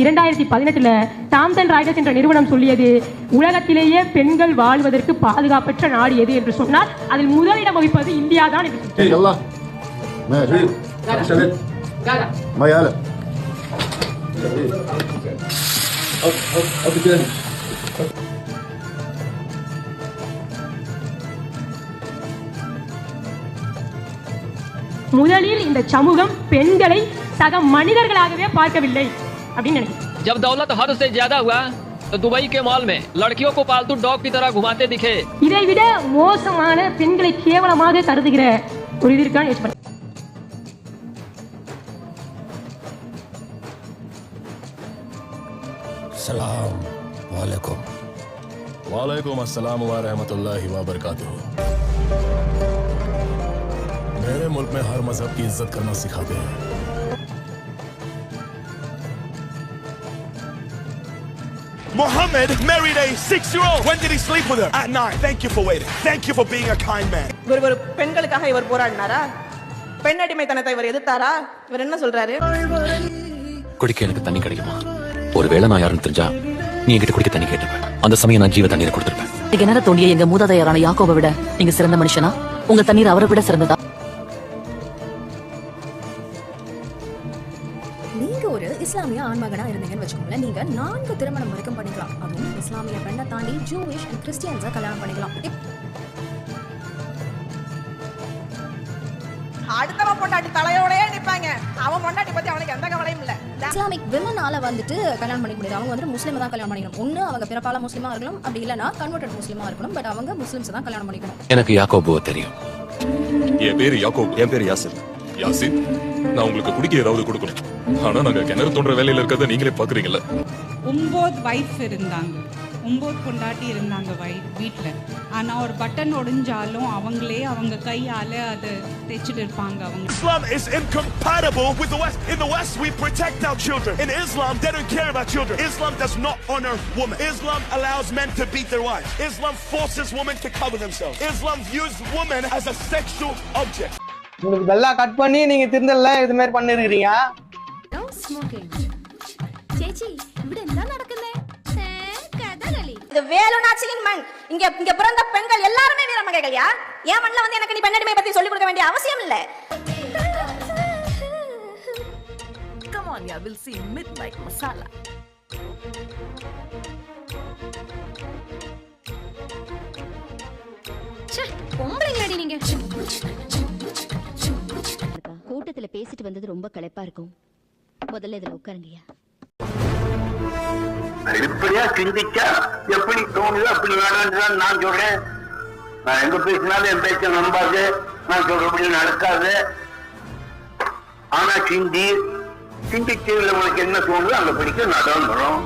இரண்டாயிரத்தி பதினெட்டில் Thomson Reuters என்ற நிறுவனம் சொல்லியது உலகத்திலேயே பெண்கள் வாழ்வதற்கு பாதுகாப்பற்ற நாடு எது? என்று சொன்னால் அதில் முதலிடம் வகிப்பது இந்தியா தான் என்று முதலில் இந்த சமூகம் பெண்களை சக மனிதர்களாகவே பார்க்கவில்லை. அப்படின்னு நினைக்கிறேன் जब दौलत हद से ज्यादा हुआ तो दुबई के मॉल में लड़कियों को पालतू डॉग की तरह घुमाते दिखे இதை விட மோசமான பெண்களை கேவலமாக கருதுகிற ஒரு இது இருக்கான்னு யோசிச்சு பாருங்க. सलाम वालेकुम वालेकुम अस्सलाम व रहमतुल्लाहि व बरकातुहू मेरे मुल्क में हर मजहब की इज्जत करना सिखाते हैं Muhammad married a six-year-old. When did he sleep with her? At nine. Thank you for waiting. Thank you for being a kind man. ஒரு பெண்களுக்காக இவர் போராடினாரா பெண் அடிமைத்தனத்தை இவர் எதிர்த்தாரா இவர் என்ன சொல்றாரு குடிக்க எனக்கு தண்ணி கிடைக்குமா ஒருவேளை நான் யாருன்னு தெரிஞ்சா நீ என்கிட்ட குடிக்க தண்ணி கேட்டுப்பேன் அந்த சமயம் நான் ஜீவ தண்ணீரை கொடுத்துருப்பேன் கிணற தோண்டிய எங்க மூதாதையரான யாக்கோவை விட நீங்க சிறந்த மனுஷனா உங்க தண்ணீர் அவரை விட சிறந்ததா நீங்க ஒரு இஸ்லாமிய ஆண்மகனா இருந்தீங்கன்னு வச்சுக்கோங்களேன் நீங்க நான்கு திருமணம் வரைக்கும் பண்ணிக்கலாம். அதுவும் இஸ்லாமிய பெண்ணை தாண்டி ஜூவிஷ் அண்ட் கிறிஸ்டியன்ஸை கல்யாணம் பண்ணிக்கலாம். அடுத்தவன் பொண்டாட்டி தலையோடயே நிப்பாங்க. அவன் பொண்டாட்டி பத்தி அவனுக்கு எந்த கவலையும் இல்ல. இஸ்லாமிக் விமனால வந்துட்டு கல்யாணம் பண்ணிக்க முடியாது. அவங்க வந்து முஸ்லீம் தான் கல்யாணம் பண்ணிக்கணும். ஒண்ணு அவங்க பிறப்பால முஸ்லீமா இருக்கலாம் அப்படி இல்லைன்னா கன்வெர்டட் முஸ்லீமா இருக்கணும். பட் அவங்க முஸ்லிம்ஸ் தான் கல்யாணம் பண்ணிக்கணும். எனக்கு யாக்கோபுவை தெரியும். என் பேரு யாக்கோப் என் பேரு யாசிர். யாசிர்? நான் உங்களுக்கு குடிக்க ஏதாவது கொடுக்கணும் ஆனா நாங்க கிணறு தோன்ற வேலையில இருக்கிறத நீங்களே பாக்குறீங்கல்ல ஒம்போது வைஃப் இருந்தாங்க ஒம்போது பொண்டாட்டி இருந்தாங்க வை வீட்டில் ஆனால் ஒரு பட்டன் ஒடிஞ்சாலும் அவங்களே அவங்க கையால் அதை தைச்சிட்டு இருப்பாங்க அவங்க Islam is incompatible with the West. In the West, we protect our children. In Islam, they don't care about children. Islam does not honor women. Islam allows men to beat their wives. Islam forces women to cover themselves. Islam views women as a sexual object. உங்களுக்கு நல்லா cut பண்ணி நீங்க திருந்தல இது மாதிரி பண்ணிருக்கீங்க சேச்சி இப்படி என்ன நடக்குது? கதகளி. இது வேலுநாச்சியின் மண். இங்க இங்க பிறந்த பெண்கள் எல்லாருமே வீரமங்கைகள்யா என் மண்ணில் வந்து எனக்கு நீ பெண்ணடிமை பத்தி சொல்லிக் கொடுக்க வேண்டிய அவசியம் இல்ல. Come on, yeah, we'll see midnight masala. பொம்பளைங்களடி நீங்க. கூட்டத்துல பேசிட்டு வந்தது ரொம்ப களைப்பா இருக்கும். முதல்ல இதுல உட்காருங்கய்யா. இப்படியா சிந்திச்சா? எப்படி தோணுதோ? அப்படி வேணான்னு நான் சொல்றேன். நான் எங்க பேசினாலும் என் பேச்ச நம்பாது. நான் சொல்றபடி நடக்காது. ஆனா சிந்தி சிந்திச்சதுல உனக்கு என்ன தோணுதோ அந்த படிக்க நடந்துடும்